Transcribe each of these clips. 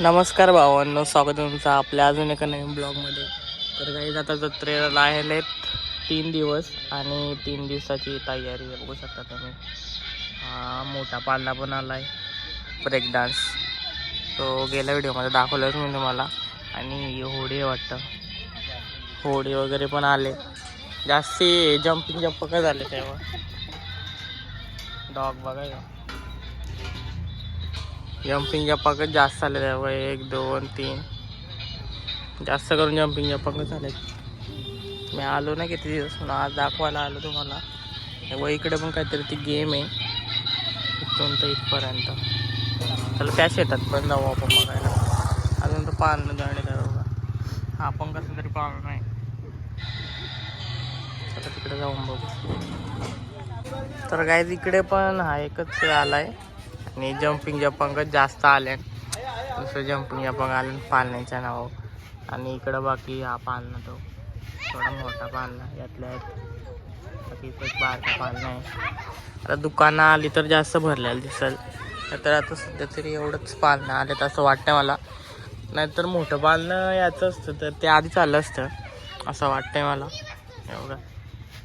नमस्कार भावांनो स्वागत तुमचं आपल्या अजून एका नवीन ब्लॉगमध्ये. तर काही आता जत्रेला आहेत तीन दिवस आणि तीन दिवसाची तयारी बघू शकता तुम्ही. मोठा पाल्ला पण आला आहे ब्रेक डान्स तो गेल्या व्हिडिओमध्ये दाखवलाच मी तुम्हाला. आणि होडी वाटतं. होडी वगैरे पण आले. जास्ती जम्पिंग जम्प काय झाले तेव्हा. डॉग बघायला जम्पिंग जपाकच जास्त झालेले आहे एक दोन तीन. जास्त करून जम्पिंग जपाकच झाले मी आलो ना किती दिवस म्हणून आज दाखवायला आलो तुम्हाला. व इकडे पण काहीतरी ती गेम आहे. इथून तर इथपर्यंत. त्याला त्या शेतात पण जाऊ आपण बघायला. अजून तर पाळणं जाणे त्या बघा. हा पण कसं तरी पाळणं आहे आता तिकडे जाऊन बघू. तर काय तिकडे पण हा एकच आला आहे आणि जम्पिंग जपांगच जास्त आले दुसरं जम्पिंग जपंग आले पालण्याच्या नाव आणि इकडं बाकी हा पालना तो. थोडा मोठा पालना यातल्या आहेत बाकी इथं एक बारका पालना आहे. आता दुकानं आली तर जास्त भरलेलं दिसेल. तर आता सध्या तरी एवढंच पालनं आले असं वाटतं मला. नाहीतर मोठं पालनं याचं असतं तर ते आधीच आलं असतं असं वाटतंय मला. एवढं.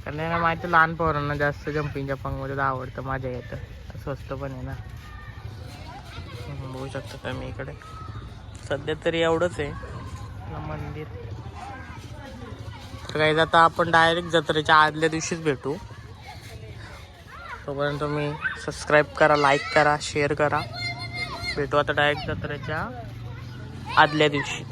कारण ना माहिती लहान पोरांना जास्त जम्पिंग जपांगमध्ये आवडतं माझ्या येतं. स्वस्त पण आहे ना. बघू शकता का मी इकडे. सध्या तरी एवढंच आहे. मंदिर. तर काही आता आपण डायरेक्ट जत्रेच्या आदल्या दिवशीच भेटू. तोपर्यंत तुम्ही सबस्क्राईब करा लाईक करा शेअर करा. भेटू आता डायरेक्ट जत्रेच्या आदल्या दिवशी.